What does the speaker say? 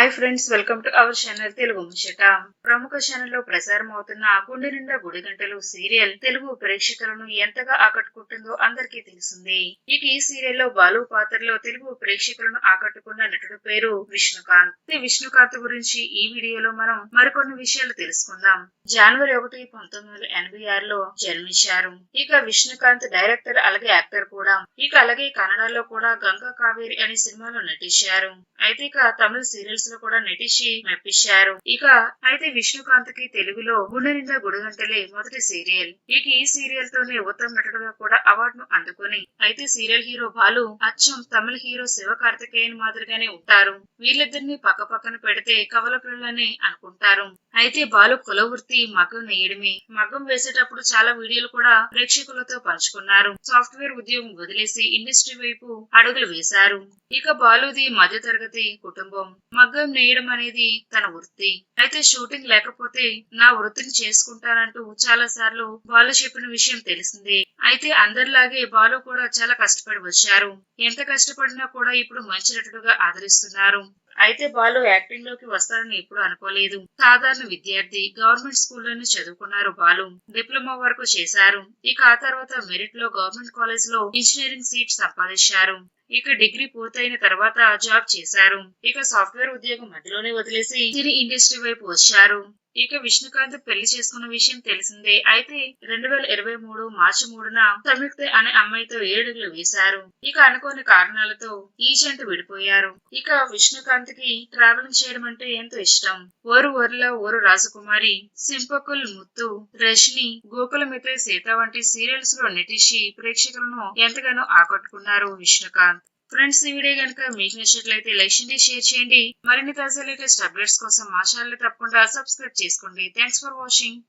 Hi friends welcome to our channel Telugu ముచ్చట ప్రముఖ ఛానల్లో ప్రసారం అవుతున్న గుండె నిండా గుడి గంటలు సీరియల్ తెలుగు ప్రేక్షకులను ఎంతగా ఆకట్టుకుంటుందో అందరికీ తెలిసింది. ఇక ఈ సీరియల్లో బాలు పాత్రలో తెలుగు ప్రేక్షకులను ఆకట్టుకున్న నటుడు పేరు విష్ణుకాంత్. ఈ విష్ణుకాంత్ గురించి ఈ వీడియోలో మనం మరికొన్ని విషయాలు తెలుసుకుందాం. జనవరి ఒకటి పంతొమ్మిది వందల ఎనభై ఆరులో జన్మించారు. ఇక విష్ణుకాంత్ డైరెక్టర్ అలాగే యాక్టర్ కూడా. ఇక అలాగే కన్నడలో కూడా గంగా కావేరి అనే సినిమాలో నటించారు. అయితే ఇక తమిళ సీరియల్స్ లో కూడా నటించి మెప్పించారు ఇక అయితే విష్ణుకాంత్కి తెలుగులో గుండె నిండా గుడిగంటలే మొదటి సీరియల్. ఇక ఈ సీరియల్ తోనే ఉత్తమ నటుడుగా కూడా అవార్డును అందుకుని అయితే సీరియల్ హీరో బాలు అచ్చం తమిళ హీరో శివ కార్తికేయన్ మాదిరిగానే ఉంటారు. వీళ్ళిద్దరిని పక్క పక్కన పెడితే కవల పిల్లలని అనుకుంటారు. అయితే బాలు కుల వృత్తి మగ్గం నేయడమే మగ్గం వేసేటప్పుడు చాలా వీడియోలు కూడా ప్రేక్షకులతో పంచుకున్నారు. సాఫ్ట్వేర్ ఉద్యోగం వదిలేసి ఇండస్ట్రీ వైపు అడుగులు వేశారు. ఇక బాలుది మధ్య తరగతి కుటుంబం. మగ్గం నేయడం అనేది తన వృత్తి. అయితే షూటింగ్ లేకపోతే నా వృత్తిని చేసుకుంటానంటూ చాలా సార్లు బాలు చెప్పిన విషయం తెలిసిందే. అయితే అందరిలాగే బాలు కూడా చాలా కష్టపడి వచ్చారు. ఎంత కష్టపడినా కూడా ఇప్పుడు మంచి నటుడుగా ఆదరిస్తున్నారు. అయితే బాలు యాక్టింగ్లోకి వస్తారని ఎప్పుడు అనుకోలేదు. సాధారణ విద్యార్థి గవర్నమెంట్ స్కూల్లోనే చదువుకున్నారు బాలు. డిప్లొమా వరకు చేశారు. ఇక ఆ తర్వాత మెరిట్లో గవర్నమెంట్ కాలేజ్లో ఇంజనీరింగ్ సీట్ సంపాదించారు. ఇక డిగ్రీ పూర్తయిన తర్వాత జాబ్ చేశారు. ఇక సాఫ్ట్వేర్ ఉద్యోగం మధ్యలోనే వదిలేసి సినీ ఇండస్ట్రీ వైపు వచ్చారు. ఇక విష్ణుకాంత్ పెళ్ళి చేసుకున్న విషయం తెలిసిందే. అయితే రెండు వేల ఇరవై మూడు మార్చి మూడున సంయుక్త అనే అమ్మాయితో ఏడుగులు వేశారు. ఇక అనుకోని కారణాలతో ఈ జంట విడిపోయారు. ఇక విష్ణుకాంత్ కి ట్రావెలింగ్ చేయడం అంటే ఎంతో ఇష్టం. ఓరు ఓరుల ఓరు రాజకుమారి సింపకుల్ ముత్తు రజని గోకులమిత్రి సీత వంటి సీరియల్స్లో నటించి ప్రేక్షకులను ఎంతగానో ఆకట్టుకున్నారు విష్ణుకాంత్. ఫ్రెండ్స్ ఈ వీడియో కనుక మీకు నచ్చినట్లయితే లైక్ చేయండి షేర్ చేయండి. మరిన్ని తాజా లేటెస్ట్ అప్డేట్స్ కోసం మా ఛానల్ తప్పకుండా సబ్స్క్రైబ్ చేసుకోండి. Thanks for watching